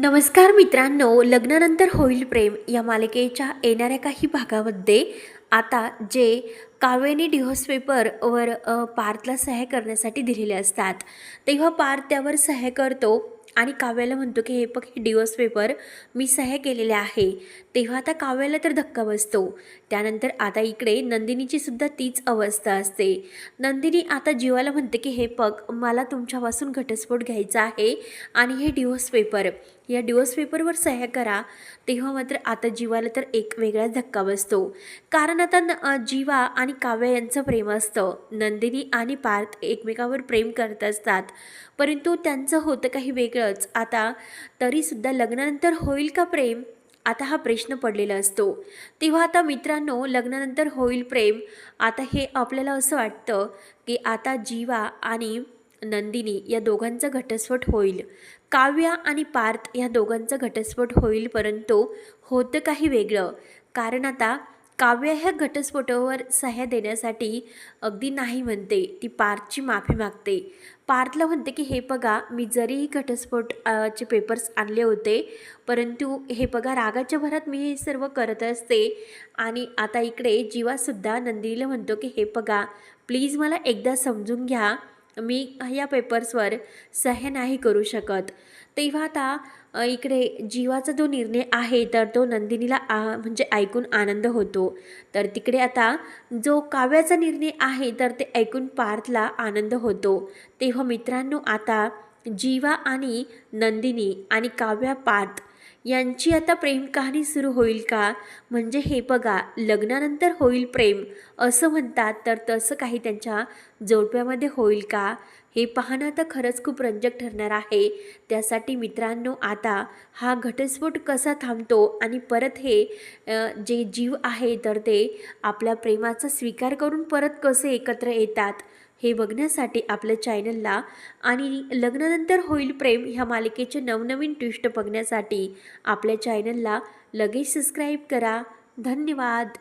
नमस्कार मित्रांनो लग्नानंतर होईल प्रेम या मालिकेच्या येणाऱ्या काही भागामध्ये आता जे काव्याने डिव्होर्स पेपरवर पार्थला सह्या करण्यासाठी दिलेले असतात. तेव्हा पार्थ त्यावर सह्या करतो. आणि काव्याला म्हणतो की हे बघ हे डिवोर्स पेपर मी सह्या केलेले आहे. तेव्हा आता काव्याला तर धक्का बसतो. त्यानंतर आता इकडे नंदिनीची सुद्धा तीच अवस्था असते. नंदिनी आता जीवाला म्हणते की हे पग मला तुमच्यापासून घटस्फोट घ्यायचा आहे आणि हे डिवोर्स पेपर या डिवोर्स पेपरवर सह्या करा. तेव्हा मात्र आता जीवाला तर एक वेगळाच धक्का बसतो. कारण आता न जीवा आणि काव्य यांचं प्रेम असतं. नंदिनी आणि पार्थ एकमेकावर प्रेम करत असतात. परंतु त्यांचं होतं काही वेगळंच आता तरीसुद्धा लग्नानंतर होईल का प्रेम? आता हा प्रश्न पडलेला असतो. तेव्हा आता मित्रांनो लग्नानंतर होईल प्रेम. आता हे आपल्याला असं वाटतं की आता जीवा आणि नंदिनी या दोघांचा घटस्फोट होईल. काव्या आणि पार्थ या दोघांचा घटस्फोट होईल परंतु होतं काही वेगळं. कारण आता काव्य ह्या घटस्फोटावर सह्या देण्यासाठी अगदी नाही म्हणते. ती पार्थची माफी मागते. पार्थला म्हणते की हे बघा मी जरी घटस्फोट चे पेपर्स आणले होते परंतु हे बघा रागाच्या भरात मी हे सर्व करत असते. आणि आता इकडे जीवासुद्धा नंदिनीला म्हणतो की हे बघा प्लीज मला एकदा समजून घ्या. मी या पेपर्सवर सह्य नाही करू शकत. तेव्हा आता इकडे जीवाचा जो निर्णय आहे तर तो नंदिनीला आ म्हणजे ऐकून आनंद होतो. तर तिकडे आता जो काव्याचा निर्णय आहे तर ते ऐकून पार्थला आनंद होतो. तेव्हा मित्रांनो आता जीवा आणि नंदिनी आणि काव्या पार्थ यांची आता प्रेम कहाणी सुरू होईल का? म्हणजे हे बघा लग्नानंतर होईल प्रेम असं म्हणतात तर तसं काही त्यांच्या जोडप्यामध्ये होईल का? हे पाहणं आता खरंच खूप रंजक ठरणार आहे. त्यासाठी मित्रांनो आता हा घटस्फोट कसा थांबतो आणि परत हे जे जीव आहे तर ते आपल्या प्रेमाचा स्वीकार करून परत कसे एकत्र येतात? हे बघण्यासाठी आपल्या चॅनलला आणि लग्नानंतर होईल प्रेम ह्या मालिकेचे नवनवीन ट्विस्ट बघण्यासाठी आपल्या चॅनलला लगेच सबस्क्राईब करा. धन्यवाद.